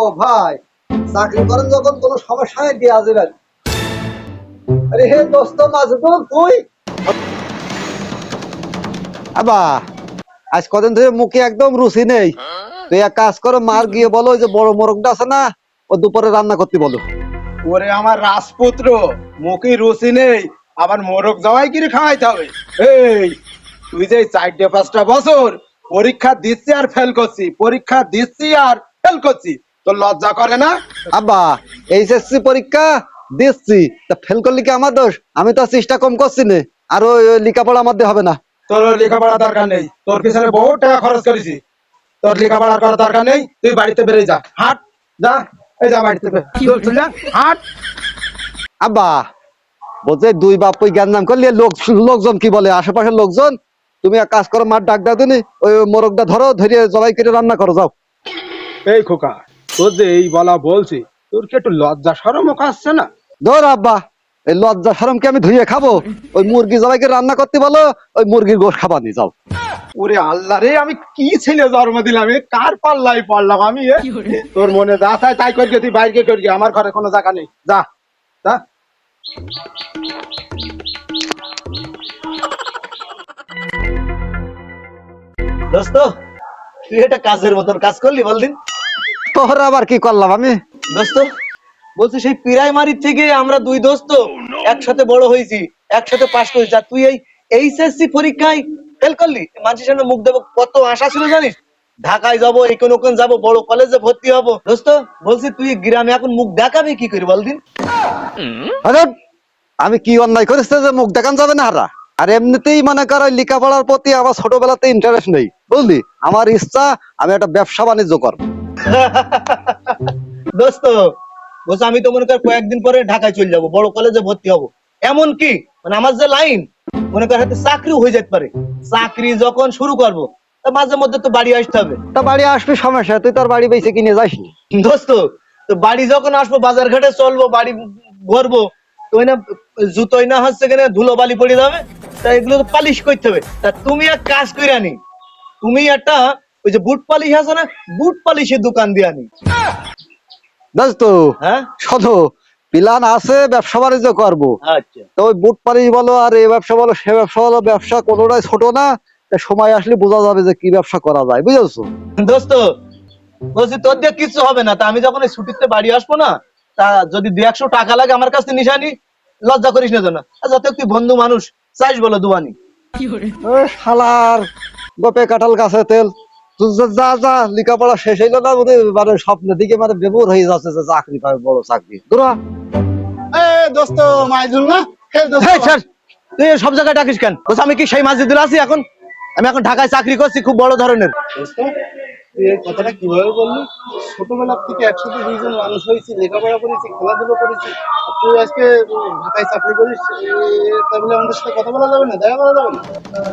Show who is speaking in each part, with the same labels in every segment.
Speaker 1: ও ভাই, চাকরি করেন যখন কোনো সমস্যায় দিয়ে আসবেন আরে হে দোস্ত আবা, আজ কদিন ধরে মুখে একদম রুচি নেই। তুই এক কাজ করো, মার গিয়ে বলো, ওই যে বড় মোরগটা আছে না, ও দুপুরে রান্না করতে বলো।
Speaker 2: ওরে আমার রাজপুত্র, মুখে রুচি নেই, আবার মোরগ জবাই কিনে খাওয়াইতে হবে। এই, তুই যে চারটে পাঁচটা বছর পরীক্ষা দিচ্ছি আর ফেল করছি, পরীক্ষা দিচ্ছি আর ফেল করছি। তোর লজ্জা করে না?
Speaker 1: আব্বা এইচএসসি পরীক্ষা দিচ্ছি। তা ফেল করলে কি আমার দোষ? আমি তো চেষ্টা কম করছি না। আর ওই লেখাপড়া মধ্যে হবে না।
Speaker 2: তোর লেখাপড়া দরকার নেই। তোর পিছনে বহুত টাকা খরচ করেছি। তোর লেখাপড়া করার দরকার নেই। তুই বাড়িতে বেরিয়ে যা। হাট যা। এই যা বাড়িতে হাট।
Speaker 1: আব্বা বলছে দুই বাপ ওই জ্ঞান নাম করলে লোক লোকজন কি বলে? আশেপাশের লোকজন? তুমি এক কাজ করো মার ডাক দাও তুমি ওই মোরগটা ধরো ধরে জবাই করে রান্না করো যাও।
Speaker 2: এই খোকা। তোর যে এই বলা বলছি তোর কি একটু লজ্জা সরমও আসছে না?
Speaker 1: ধর আব্বা এই লজ্জা সরমকে আমি ধুয়ে খাব। ওই মুরগি জবাইকে রান্না করতে বলো ওই মুরগির গোশ খাবানি যাও।
Speaker 2: ওরে আল্লাহ রে আমি কি ছেলে জন্ম দিলাম এ কার পাল্লাই পড়লাম আমি এ? তোর মনে যা চাই তাই করি তুই বাইরে করি আমার ঘরে কোনো জায়গা নেই। যা যা।
Speaker 3: দোস্ত তুই এটা কাজের মতন কাজ করলি বলদিন।
Speaker 1: তোর আবার কি করলাম আমি?
Speaker 3: দোস্ত, বলছি সেই প্রাইমারি থেকে আমরা দুই দোস্ত একসাথে বড় হয়েছি, একসাথে করেছি। আর তুই এই এইচএসসি পরীক্ষায় ফেল করলি? মুখ দেবো, কত আশা ছিল জানিস? ঢাকায় যাব যাব, বড় কলেজে ভর্তি হব। দোস্ত, বলছি তুই গ্রামে এখন মুখ দেখাবি কি করে বলদিন
Speaker 1: আমি কি অন্যায় করেছে যে মুখ দেখান যাবে না হারা? আর এমনিতেই মনে করো লেখাপড়ার প্রতি আমার ছোটবেলাতে ইন্টারেস্ট নেই। বুঝলি? আমার ইচ্ছা আমি একটা ব্যবসা বাণিজ্য করব।
Speaker 3: দোস্ত বলছে আমি তো মনে কর কয়েকদিন পরে ঢাকায় চলে যাব বড় কলেজে ভর্তি হব। এমন কি? মানে আমার যে লাইন মনে কর হয়তো চাকরিও হয়ে যেতে পারে। চাকরি যখন শুরু করব তা মাঝে মধ্যে তো বাড়ি আসতে হবে।
Speaker 1: তা বাড়ি আসবি সমস্যা তুই তোর বাড়ি বেঁচে কিনে যাস
Speaker 3: দোস্ত তো বাড়ি যখন আসব বাজার ঘাটে চলবো বাড়ি ঘুরবো তো না জুতোই না হচ্ছে কেন ধুলো বালি পড়ে যাবে তা এগুলো তো পালিশ করতে হবে। তা তুমি এক কাজ করে আনি তুমি একটা ওই যে বুট পালিশ আছে না বুট পালিশের দোকান দিয়ে আনি।
Speaker 1: দোস্ত
Speaker 3: হ্যাঁ?
Speaker 1: শোনো প্ল্যান আছে ব্যবসা বাণিজ্য করব।
Speaker 3: আচ্ছা।
Speaker 1: তো ওই বুট পালিশ বলো আর এই ব্যবসা বলো সে ব্যবসা বলো ব্যবসা কোনোটাই ছোট না সময় আসলে বোঝা যাবে যে কি ব্যবসা করা যায় বুঝেছ?
Speaker 3: দোস্ত বলছি তোর দিয়ে কিছু হবে না তা আমি যখন এই ছুটিতে বাড়ি আসব না তা যদি দু একশো টাকা লাগে আমার কাছে নিশানি লজ্জা করিস না যেন। আর যত তুই বন্ধু মানুষ চাইস বলো দুয়ানি।
Speaker 1: ও শালার গোপে কাঁঠাল গাছে তেল। যা- যা লেখাপড়া শেষ হইল না মানে মানে স্বপ্নের দিকে মানে বেমুর হয়ে যাচ্ছে যে চাকরি পাবে বড় চাকরি। দূরা
Speaker 2: এ দোস্ত মাইজুল না?
Speaker 3: তুই সব জায়গায় ডাকিস কেন? আমি কি সেই মসজিদে আছি এখন? আমি এখন ঢাকায় চাকরি করছি খুব বড় ধরনের।
Speaker 2: দোস্ত, তুই এই কথাটা কীভাবে বললি? ছোটবেলা থেকে একসাথে দুইজন মানুষ হয়েছি লেখাপড়া করেছি খেলাধুলো করেছি। তুই আজকে ঢাকায় চাকরি করিস বলে আমাদের সাথে কথা বলা যাবে না? দেখা করা যাবে না?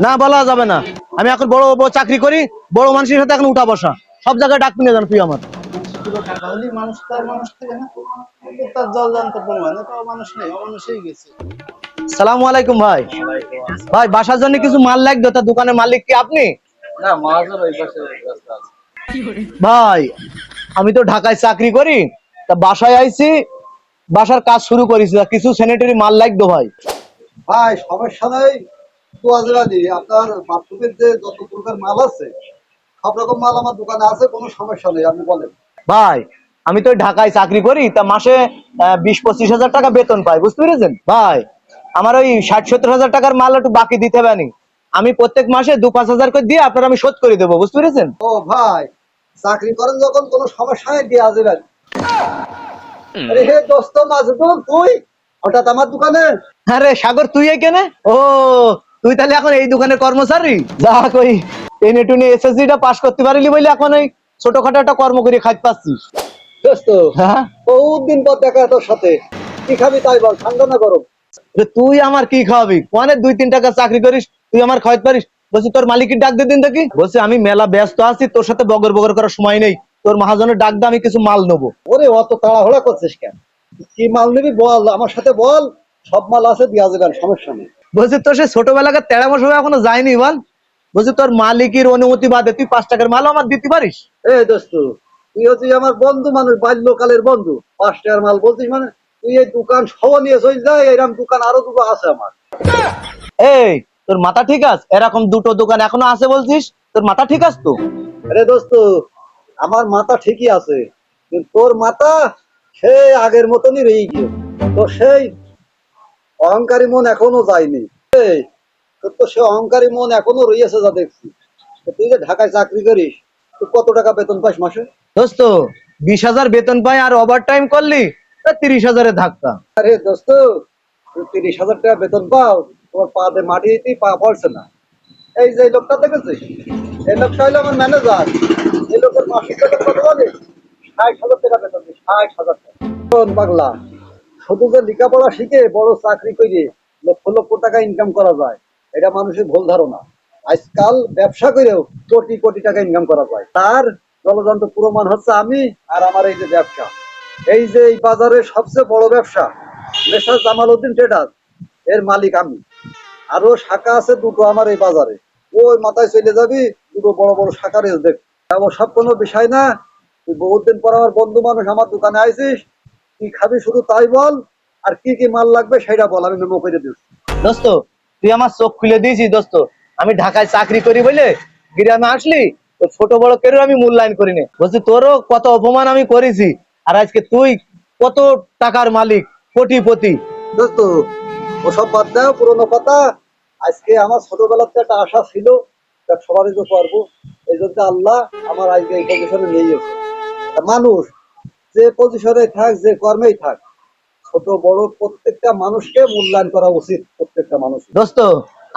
Speaker 3: না বলা যাবে না। আমি এখন বড় বড় চাকরি করি বড় মানুষের সাথে এখন উঠা বসা। সব জায়গায় ডাকবি না জান তুই আমার।
Speaker 2: মানুষ তার মানুষ থাকে না? তার জল জানতে প্রমাণ তাও মানুষ নেই অমানুষ গেছে।
Speaker 3: সালাম আলাইকুম ভাই। ভাই বাসার জন্য কিছু মাল লাগবে? তার দোকানের মালিক কি আপনি?
Speaker 2: না মাঝের ওই পাশে রাস্তা আছে।
Speaker 3: ভাই আমি তো ঢাকায় চাকরি করি তা বাসায় আইছি বাসার কাজ শুরু করেছি কিছু স্যানিটারি মাল লাগবে ভাই।
Speaker 1: ভাই সমস্যা নাই। আপনার বাথরুমের যে যত প্রকার মাল আছে সব রকম মাল আমার দোকানে আছে কোনো সমস্যা নেই আপনি বলেন।
Speaker 3: ভাই আমি তো ঢাকায় চাকরি করি তা মাসে বিশ পঁচিশ হাজার টাকা বেতন পাই বুঝতে পেরেছেন? ভাই আমার ওই ষাট সত্তর হাজার টাকার মাল একটু বাকি দিতে হবে। আমি প্রত্যেক মাসে দু পাঁচ হাজার করে দিয়ে আপনার আমি শোধ করে দেবো বুঝতে পেরেছেন?
Speaker 1: ও ভাই চাকরি করেন যখন কোনো সমস্যা নেই দিয়ে আসবেন। আরে হে দোস্ত মাজদুল তুই? হঠাৎ আমার দোকানে?
Speaker 3: হ্যাঁ সাগর তুই এখানে? ও তুই তাহলে এখন এই দোকানের কর্মচারী? যা কই টেনে টুনে এসএসসি টা পাস করতে পারিলি বলে এখন এই ছোটখাটো একটা কর্ম করে খাইতে পাচ্ছিস
Speaker 1: দোস্ত
Speaker 3: হ্যাঁ?
Speaker 1: বহুত দিন পর দেখা তোর সাথে। কি খাবি তাই বল ঠান্ডা না গরম?
Speaker 3: তুই আমার কি খাওয়াবি? অনেক দুই তিন টাকা চাকরি করিস তুই আমার খাওয়াতে পারিস? বলছি তোর মালিকের ডাক দিয়ে দিন দেখি। বলছি আমি মেলা ব্যস্ত আছি তোর সাথে বগর বগর করার সময় নেই। তোর মহাজনের ডাক দিয়ে আমি কিছু মাল নেব।
Speaker 1: ওরে অত তাড়াহুড়া করছিস কেন? কি মাল নিবি বল আমার সাথে বল। সব মাল আছে দিয়া যাবেন সমস্যা নেই।
Speaker 3: বলছি তোর সে ছোটবেলাকার তেড়ামো সময় এখনও যায়নি বল। বলছি তোর মালিকের অনুমতি বাদে তুই পাঁচ টাকার মাল আমার দিতে পারিস?
Speaker 1: এ দোস্ত তুই হচ্ছে আমার বন্ধু মানুষ বাল্যকালের বন্ধু। পাঁচ টাকার মাল বলছিস মানে তুই এই দোকান সহ নিয়ে চল যায় এরকম দোকান আরও দুটো আছে আমার।
Speaker 3: এই তোর মাথা ঠিক আছে? এরকম দুটো দোকান এখনও আছে বলছিস? তোর মাথা ঠিক আছে তো?
Speaker 1: আরে দোস্ত আমার মাথা ঠিকই আছে তোর মাথা সেই আগের মতনই রয়ে গিয়ে তো সেই অহংকারী মন এখনও যায়নি। তোর তো সে অহংকারী মন এখনও রয়েছে যা দেখছি। তুই যে ঢাকায় চাকরি করিস তুই কত টাকা বেতন পাস মাসে?
Speaker 3: দোস্ত বিশ হাজার বেতন পাই আর ওভার টাইম করলি তিরিশ হাজারের ধাক্কা।
Speaker 1: আরে দোস্ত তুই তিরিশ হাজার টাকা বেতন পাও তোমার পা দিয়ে মাটি দিতেই পা পড়ছে না। এই যে লোকটা দেখেছিস? এই লোকটা হলো আমার ম্যানেজার এই লোকের মাসিক কত বলে ষাট হাজার টাকা বেতন ষাট হাজার টাকা। পাগলা? শুধু যে লেখাপড়া শিখে বড় চাকরি করে লক্ষ লক্ষ টাকা ইনকাম করা যায়, এটা মানুষের ভুল ধারণা। আজকাল ব্যবসা করেও কোটি কোটি টাকা ইনকাম করা যায়। তার জলযন্ত্র প্রমাণ হচ্ছে আমি আর আমার এই যে ব্যবসা। এই যে এই বাজারের সবচেয়ে বড় ব্যবসা, মেসার জামাল উদ্দিন ট্রেডার এর মালিক আমি। আরও শাখা আছে দুটো আমার এই বাজারে। ওই মাথায় চলে যাবি দুটো বড় বড় শাখার এস দেখ সব কোনো বিষয় না। তুই বহুত দিন পর আমার বন্ধু মানুষ আমার দোকানে আইছিস কি খাবি শুধু তাই বল আর কি কি মাল লাগবে সেটা বল আমি মেমো করে দিচ্ছি।
Speaker 3: দোস্ত তুই আমার চোখ খুলে দিয়েছিস দোস্ত। আমি ঢাকায় চাকরি করি বলে গ্রামে আসলি তো ছোট বড় কেউ আমি মূল্যায়ন করিনি। বলছি তোরও কত অপমান আমি করেছি আর আজকে তুই কত টাকার মালিক কোটিপতি।
Speaker 1: দোস্ত ওসব বাদ দাও পুরোনো কথা। আজকে আমার ছোটবেলাতে একটা আশা ছিল সবার দিতে পারব। এই জন্য আল্লাহ আমার আজকে এই পজিশনে নিয়ে গেছে। মানুষ যে পজিশনে থাক যে কর্মেই থাক ছোট বড় প্রত্যেকটা মানুষকে মূল্যায়ন করা উচিত প্রত্যেকটা মানুষ।
Speaker 3: দোস্ত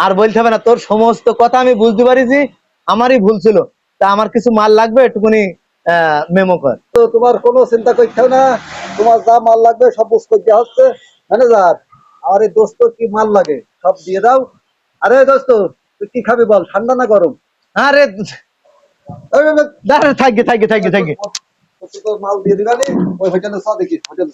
Speaker 3: আর বলতে হবে না তোর সমস্ত কথা আমি বুঝতে পারিছি আমারই ভুল ছিল। তা আমার কিছু মাল লাগবে একটুখানি মেমো কর।
Speaker 1: তো তোমার কোনো চিন্তা করতে না তোমার যা মাল লাগবে সব বুঝ করতে হচ্ছে ম্যানেজার এই দোস্ত কি মাল লাগে? সব দিয়ে দাও। আরে দোস্ত তুই কি খাবি বল? ঠান্ডা না গরম?
Speaker 3: আরে দাঁড়া থাকবে থাকবে থাকবে থাকবে
Speaker 1: মাল দিয়ে দিবানি। ওই হোটেলে চ দেখি হোটেলে